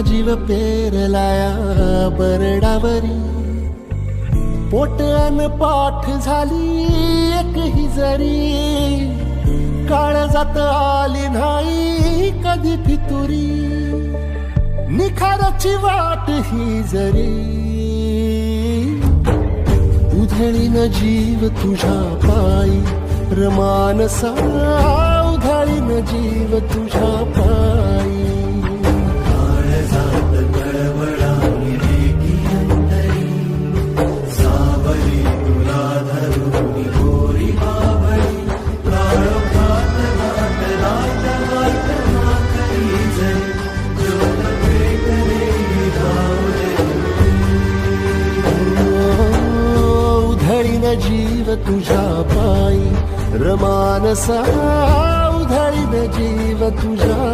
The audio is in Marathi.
जीव पेरलाया बरडावरी. पोट अन पाठ झाली एकही जरी. काळ जात आली नाही कधी फितुरी. निखाराची वाट ही जरी. उधळीन जीव तुझ्या पायी. रमानसा उधळीन जीव तुझ्या पायी. जीव तुझ्या पायी. रमानसा उधळीन जीव तुझ्या